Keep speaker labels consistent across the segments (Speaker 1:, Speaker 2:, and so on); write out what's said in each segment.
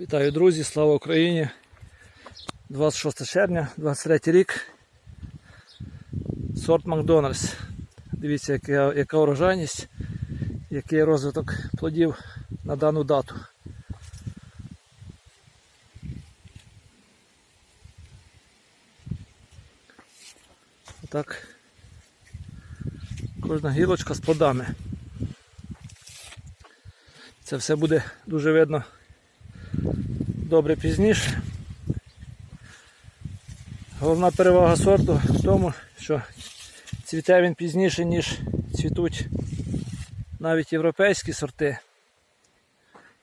Speaker 1: Вітаю, друзі! Слава Україні! 26 червня, 23 рік. Сорт Макдональдс. Дивіться, яка, яка урожайність, який розвиток плодів на дану дату. Отак. Кожна гілочка з плодами. Це все буде дуже видно добре пізніше. Головна перевага сорту в тому, що цвіте він пізніше, ніж цвітуть навіть європейські сорти.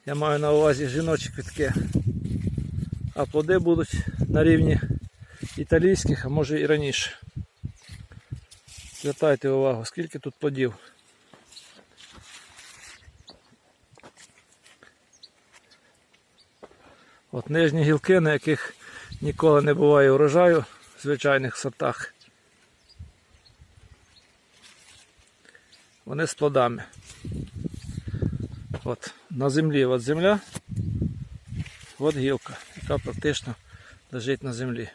Speaker 1: Я маю на увазі жіночі квітки. А плоди будуть на рівні італійських, а може і раніше. Звертайте увагу, скільки тут плодів. От нижні гілки, на яких ніколи не буває урожаю в звичайних сортах. Вони з плодами. От на землі от земля, от гілка, яка практично лежить на землі.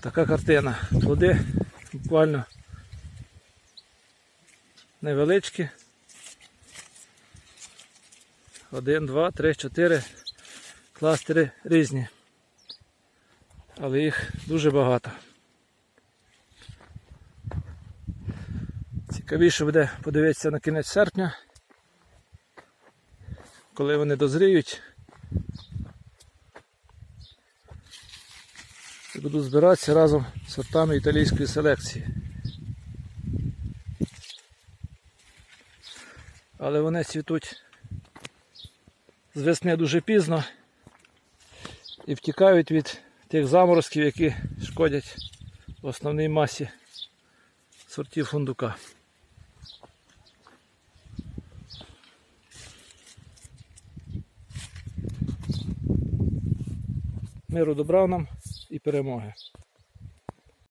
Speaker 1: Така картина. Плоди буквально невеличкі. Один, два, три, чотири кластери різні. Але їх дуже багато. Цікавіше буде подивитися на кінець серпня, коли вони дозріють. І будуть збиратися разом з сортами італійської селекції. Але вони цвітуть з весни дуже пізно і втікають від тих заморозків, які шкодять основній масі сортів фундука. Миру добра нам і перемоги.